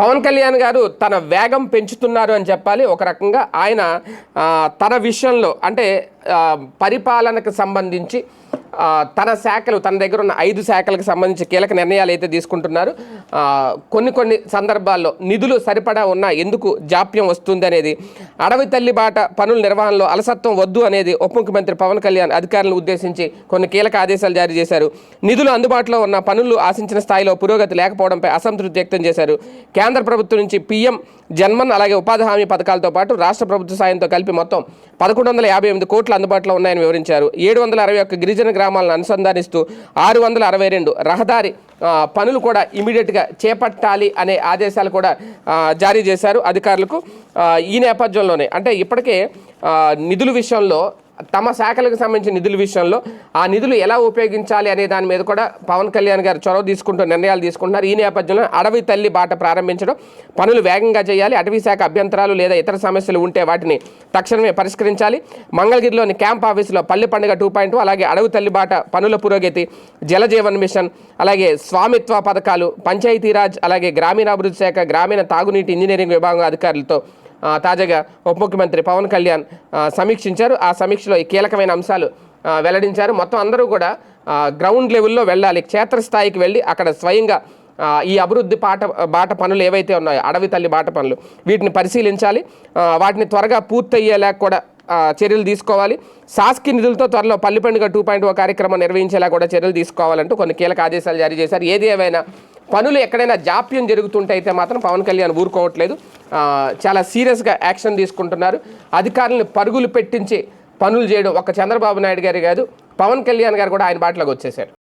పవన్ కళ్యాణ్ గారు తన వేగం పెంచుతున్నారు అని చెప్పాలి. ఒక రకంగా ఆయన తన విషయంలో అంటే పరిపాలనకు సంబంధించి తన శాఖలు తన దగ్గర ఉన్న ఐదు శాఖలకు సంబంధించి కీలక నిర్ణయాలు అయితే తీసుకుంటున్నారు. కొన్ని కొన్ని సందర్భాల్లో నిధులు సరిపడా ఉన్నా ఎందుకు జాప్యం వస్తుంది అనేది అడవి తల్లి బాట పనుల నిర్వహణలో అలసత్వం వద్దు అనేది ఉప ముఖ్యమంత్రి పవన్ కళ్యాణ్ అధికారులను ఉద్దేశించి కొన్ని కీలక ఆదేశాలు జారీ చేశారు. నిధులు అందుబాటులో ఉన్న పనులు ఆశించిన స్థాయిలో పురోగతి లేకపోవడంపై అసంతృప్తి వ్యక్తం చేశారు. కేంద్ర ప్రభుత్వం నుంచి పీఎం జన్మన్ అలాగే ఉపాధి హామీ పథకాలతో పాటు రాష్ట్ర ప్రభుత్వ సాయంతో కలిపి మొత్తం పదకొండు వందల యాభై ఎనిమిది కోట్లు అందుబాటులో ఉన్నాయని వివరించారు. ఏడు వందల అరవై ఒక్క గిరిజన గ్రామ గ్రామాలను అనుసంధానిస్తూ ఆరు వందల అరవై రెండు రహదారి పనులు కూడా ఇమీడియట్గా చేపట్టాలి అనే ఆదేశాలు కూడా జారీ చేశారు అధికారులకు. ఈ నేపథ్యంలోనే అంటే ఇప్పటికే నిధుల విషయంలో తమ శాఖలకు సంబంధించిన నిధుల విషయంలో ఆ నిధులు ఎలా ఉపయోగించాలి అనే దాని మీద కూడా పవన్ కళ్యాణ్ గారు చొరవ తీసుకుంటూ నిర్ణయాలు తీసుకుంటున్నారు. ఈ నేపథ్యంలో అడవి తల్లి బాట ప్రారంభించడం పనులు వేగంగా చేయాలి అటవీ శాఖ అభ్యంతరాలు లేదా ఇతర సమస్యలు ఉంటే వాటిని తక్షణమే పరిష్కరించాలి. మంగళగిరిలోని క్యాంప్ ఆఫీసులో పల్లె పండుగ టూ పాయింట్ అలాగే అడవి తల్లి బాట పనుల పురోగతి జలజీవన్ మిషన్ అలాగే స్వామిత్వ పథకాలు పంచాయతీరాజ్ అలాగే గ్రామీణాభివృద్ధి శాఖ గ్రామీణ తాగునీటి ఇంజనీరింగ్ విభాగం అధికారులతో తాజాగా ఉప ముఖ్యమంత్రి పవన్ కళ్యాణ్ సమీక్షించారు. ఆ సమీక్షలో ఈ కీలకమైన అంశాలు వెల్లడించారు. మొత్తం అందరూ కూడా గ్రౌండ్ లెవెల్లో వెళ్ళాలి. క్షేత్రస్థాయికి వెళ్ళి అక్కడ స్వయంగా ఈ అభివృద్ధి పాట బాట పనులు ఏవైతే ఉన్నాయో అడవి తల్లి బాట పనులు వీటిని పరిశీలించాలి. వాటిని త్వరగా పూర్తయ్యేలా కూడా చర్యలు తీసుకోవాలి. సాస్కి నిధులతో త్వరలో పల్లి పండుగ టూ పాయింట్ ఓ కార్యక్రమం నిర్వహించేలా కూడా చర్యలు తీసుకోవాలంటూ కొన్ని కీలక ఆదేశాలు జారీ చేశారు. ఏది ఏమైనా పనులు ఎక్కడైనా జాప్యం జరుగుతుంటే అయితే మాత్రం పవన్ కళ్యాణ్ ఊరుకోవట్లేదు. చాలా సీరియస్గా యాక్షన్ తీసుకుంటున్నారు. అధికారులను పరుగులు పెట్టించి పనులు చేయడం ఒక చంద్రబాబు నాయుడు గారి కాదు పవన్ కళ్యాణ్ గారు కూడా ఆయన బాటలోకి వచ్చేసారు.